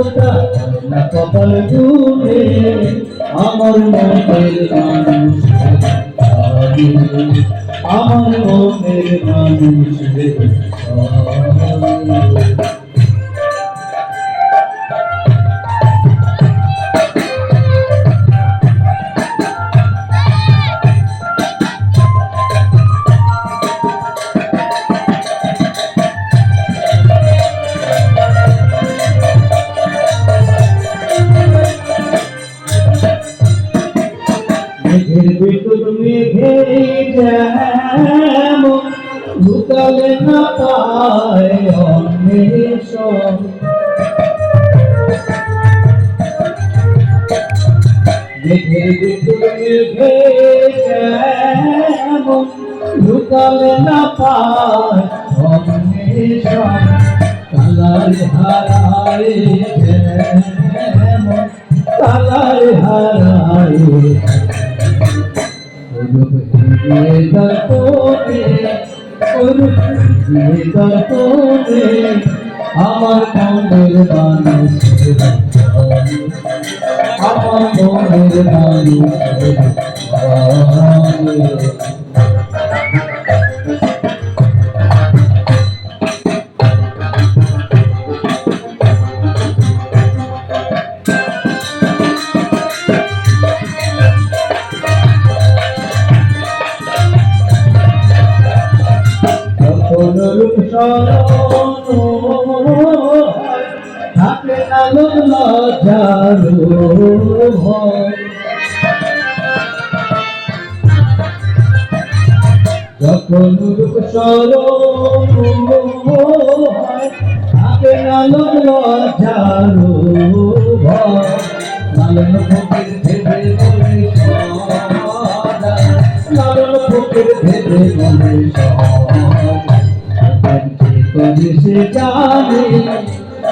ওটা না কপাল জুড়ে আমার মনের মানুষ আমার মনের মানুষ যেমন লুকালে না পায় অন্বেষণ মেঘের মেঘে যেমন লুকালে না পায় অন্বেষণ হারায় হারায় আমার মনের মানুষ আমার মনের মানুষ রূপ থাকে আলোক লজ্জারু ভয় যখন রূপ থাকে লালন ফকির ভেবে করে সে জানে,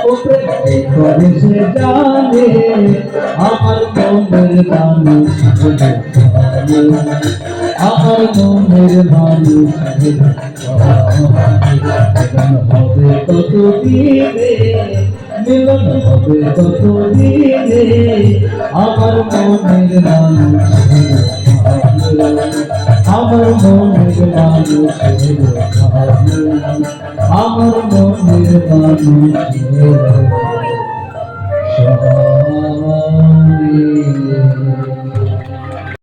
ও প্রেম করে সে জানে, আমার মনের মানুষ আমার মনের মানুষ হবে কত দিনে মিলন হবে কত দিনে আমার মনের মানুষ আমার মনের মানুষ আমার মনের মানুষ